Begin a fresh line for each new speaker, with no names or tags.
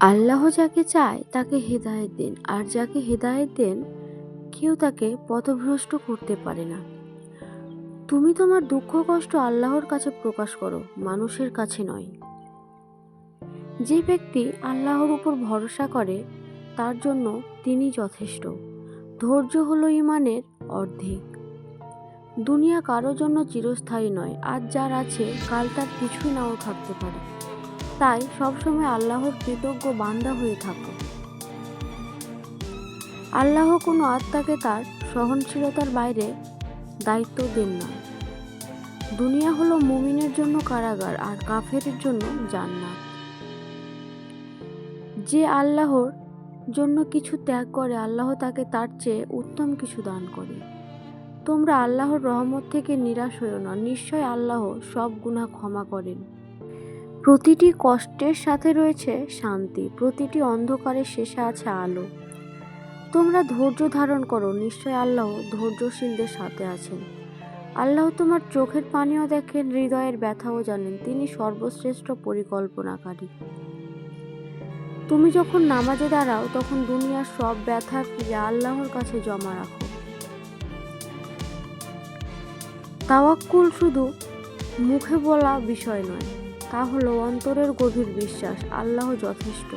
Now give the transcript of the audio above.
আল্লাহ যাকে চায় তাকে হেদায়েত দেন, আর যাকে হেদায়েত দেন, কেউ তাকে পথভ্রষ্ট করতে পারে না। তুমি তোমার দুঃখ কষ্ট আল্লাহর কাছে প্রকাশ করো, মানুষের কাছে নয়। যে ব্যক্তি আল্লাহর উপর ভরসা করে, তার জন্য তিনি যথেষ্ট। ধৈর্য হলো ইমানের অর্ধেক। দুনিয়া কারও জন্য চিরস্থায়ী নয় আজ যার আছে, কাল তার কিছুই নাও থাকতে পারে। তাই সবসময় আল্লাহর কৃতজ্ঞ বান্দা হয়ে থাকো। আল্লাহ কোনো আত্মাকে তার সহনশীলতার বাইরে দায়িত্ব দেন না। দুনিয়া হলো মুমিনের জন্য কারাগার আর কাফেরের জন্য জান্নাত। যে আল্লাহর জন্য কিছু ত্যাগ করে, আল্লাহ তাকে তার চেয়ে উত্তম কিছু দান করে। তোমরা আল্লাহর রহমত থেকে নিরাশ হইও না, নিশ্চয় আল্লাহ সব গুনাহ ক্ষমা করেন। প্রতিটি কষ্টের সাথে রয়েছে শান্তি, প্রতিটি অন্ধকারের শেষে আছে আলো। তোমরা ধৈর্য ধারণ করো, নিশ্চয় আল্লাহ ধৈর্যশীলদের সাথে আছেন। আল্লাহ তোমার চোখের পানিও দেখেন, হৃদয়ের ব্যথাও জানেন, তিনি সর্বশ্রেষ্ঠ পরিকল্পনাকারী। তুমি যখন নামাজে দাঁড়াও, তখন দুনিয়ার সব ব্যথা ফিরে আল্লাহর কাছে জমা রাখো। তাওয়াক্কুল শুধু মুখে বলা বিষয় নয় তা হলো অন্তরের গভীর বিশ্বাস আল্লাহ যথেষ্ট।